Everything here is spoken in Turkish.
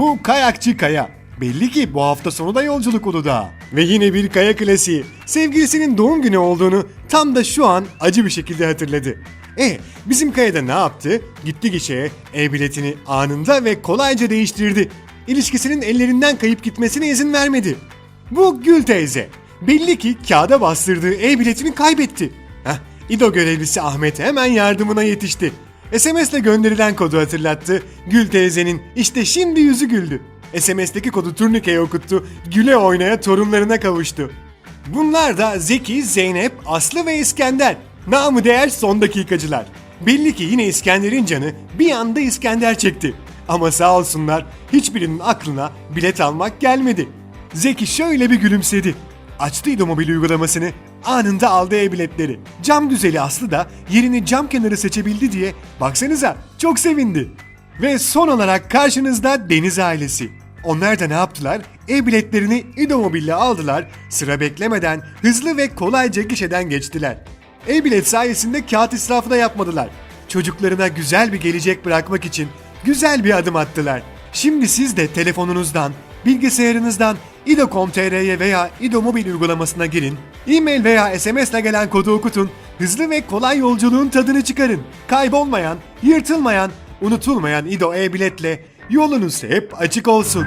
Bu kayakçı Kaya. Belli ki bu hafta sonu da yolculuk Uludağ'a. Ve yine bir kaya klasiği. Sevgilisinin doğum günü olduğunu tam da şu an acı bir şekilde hatırladı. E bizim Kaya da ne yaptı? Gitti gişeye e-biletini anında ve kolayca değiştirdi. İlişkisinin ellerinden kayıp gitmesine izin vermedi. Bu Gül teyze. Belli ki kağıda bastırdığı e-biletini kaybetti. Heh, İdo görevlisi Ahmet hemen yardımına yetişti. SMS'le gönderilen kodu hatırlattı. Gül teyzenin işte şimdi yüzü güldü. SMS'teki kodu turnikeye okuttu. Güle oynaya torunlarına kavuştu. Bunlar da Zeki, Zeynep, Aslı ve İskender. Namı değer son dakikacılar. Belli ki yine İskender'in canı bir anda İskender çekti. Ama sağ olsunlar hiçbirinin aklına bilet almak gelmedi. Zeki şöyle bir gülümsedi. Açtı İdomobil uygulamasını. Anında aldı e-biletleri. Cam güzeli Aslı da yerini cam kenarı seçebildi diye baksanıza çok sevindi. Ve son olarak karşınızda Deniz ailesi. Onlar da ne yaptılar? E-biletlerini İdomobil'le aldılar. Sıra beklemeden hızlı ve kolayca gişeden geçtiler. E-bilet sayesinde kağıt israfı da yapmadılar. Çocuklarına güzel bir gelecek bırakmak için güzel bir adım attılar. Şimdi siz de telefonunuzdan, bilgisayarınızdan ido.com.tr'ye veya İdo Mobil uygulamasına girin. E-mail veya SMS ile gelen kodu okutun. Hızlı ve kolay yolculuğun tadını çıkarın. Kaybolmayan, yırtılmayan, unutulmayan İdo e-biletle yolunuz hep açık olsun.